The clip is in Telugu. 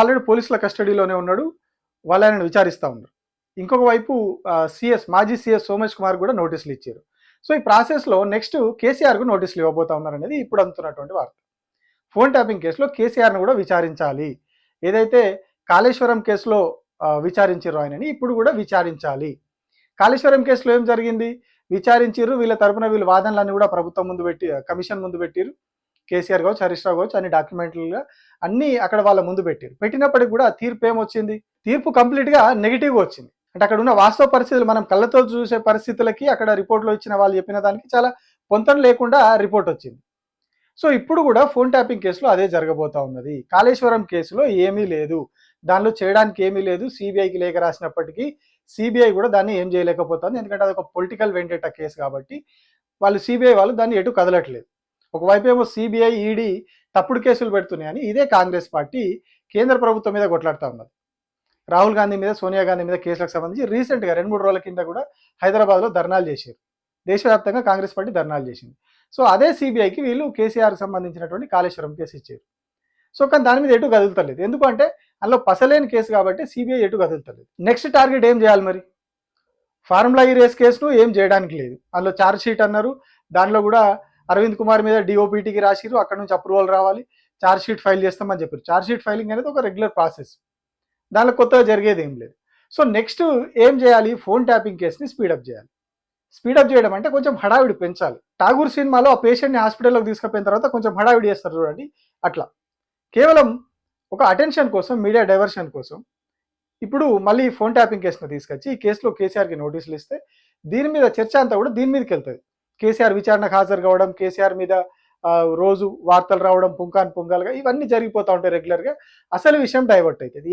ఆల్రెడీ పోలీసుల కస్టడీలోనే ఉన్నాడు. వాళ్ళు ఆయన విచారిస్తూ ఉన్నారు. ఇంకొక వైపు సిఎస్ మాజీ సిఎస్ సోమేష్ కుమార్ కూడా నోటీసులు ఇచ్చారు. సో ఈ ప్రాసెస్లో నెక్స్ట్ కేసీఆర్కు నోటీసులు ఇవ్వబోతా ఉన్నారు అనేది ఇప్పుడు అందుతున్నటువంటి వార్త. ఫోన్ ట్యాపింగ్ కేసులో కేసీఆర్ను కూడా విచారించాలి. ఏదైతే కాళేశ్వరం కేసులో విచారించారు ఆయనని ఇప్పుడు కూడా విచారించాలి. కాళేశ్వరం కేసులో ఏం జరిగింది? విచారించారు వీళ్ళ తరపున వీళ్ళ వాదనలన్నీ కూడా ప్రభుత్వం ముందు పెట్టి కమిషన్ ముందు పెట్టిరు కేసీఆర్ కావచ్చు హరీష్ రావు కావచ్చు అన్ని డాక్యుమెంట్లుగా అన్ని అక్కడ వాళ్ళ ముందు పెట్టారు. పెట్టినప్పటికి కూడా తీర్పు ఏమొచ్చింది? తీర్పు కంప్లీట్గా నెగిటివ్ వచ్చింది. అంటే అక్కడ ఉన్న వాస్తవ పరిస్థితులు మనం కళ్ళతో చూసే పరిస్థితులకి అక్కడ రిపోర్ట్లో ఇచ్చిన వాళ్ళు చెప్పిన దానికి చాలా పొంతన లేకుండా రిపోర్ట్ వచ్చింది. సో ఇప్పుడు కూడా ఫోన్ ట్యాపింగ్ కేసులో అదే జరగబోతా ఉన్నది. కాళేశ్వరం కేసులో ఏమీ లేదు. దానిలో చేయడానికి ఏమీ లేదు. సిబిఐకి లేఖ రాసినప్పటికీ సిబిఐ కూడా దాన్ని ఏం చేయలేకపోతుంది. ఎందుకంటే అది ఒక పొలిటికల్ వెంటేట కేసు కాబట్టి వాళ్ళు సిబిఐ వాళ్ళు దాన్ని ఎటు కదలట్లేదు. ఒకవైపు ఏమో సిబిఐ ఈడీ తప్పుడు కేసులు పెడుతున్నాయని ఇదే కాంగ్రెస్ పార్టీ కేంద్ర ప్రభుత్వం మీద కొట్లాడుతూ ఉన్నది. రాహుల్ గాంధీ మీద సోనియా గాంధీ మీద కేసులకు సంబంధించి రీసెంట్గా రెండు మూడు రోజుల కింద కూడా హైదరాబాద్లో ధర్నాలు చేశారు. దేశవ్యాప్తంగా కాంగ్రెస్ పార్టీ ధర్నాలు చేసింది. సో అదే సిబిఐకి వీళ్ళు కేసీఆర్ సంబంధించినటువంటి కాళేశ్వరం కేసు ఇచ్చారు. సో కానీ దాని మీద ఎటు కదులుతలేదు. ఎందుకంటే అందులో పసలేని కేసు కాబట్టి సిబిఐ ఎటు కదులుతలేదు. నెక్స్ట్ టార్గెట్ ఏం చేయాలి మరి? ఫార్ములా ఈ రేస్ కేసును ఏం చేయడానికి లేదు. అందులో ఛార్జ్ షీట్ అన్నారు. దానిలో కూడా అరవింద్ కుమార్ మీద డిఓపిటీకి రాసిరు అక్కడ నుంచి అప్రూవల్ రావాలి చార్జ్ షీట్ ఫైల్ చేస్తామని చెప్పారు. చార్జ్ షీట్ ఫైలింగ్ అనేది ఒక రెగ్యులర్ ప్రాసెస్. దానిలో కొత్తగా జరిగేది ఏం లేదు. సో నెక్స్ట్ ఏం చేయాలి? ఫోన్ ట్యాపింగ్ కేసుని స్పీడప్ చేయాలి. స్పీడప్ చేయడం అంటే కొంచెం హడావిడి పెంచాలి. ఠాగూర్ సినిమాలో ఆ పేషెంట్ని హాస్పిటల్లోకి తీసుకుపోయిన తర్వాత కొంచెం హడావిడి చేస్తారు చూడండి. అట్లా. కేవలం ఒక అటెన్షన్ కోసం మీడియా డైవర్షన్ కోసం ఇప్పుడు మళ్ళీ ఫోన్ ట్యాపింగ్ కేసును తీసుకొచ్చి ఈ కేసులో కేసీఆర్కి నోటీసులు ఇస్తే దీని మీద చర్చ అంతా కూడా దీని మీదకి వెళ్తుంది. కేసీఆర్ విచారణకు హాజరు కావడం కేసీఆర్ మీద రోజు వార్తలు రావడం పుంకాన్ పుంకాలుగా ఇవన్నీ జరిగిపోతూ ఉంటాయి రెగ్యులర్గా అసలు విషయం డైవర్ట్ అవుతుంది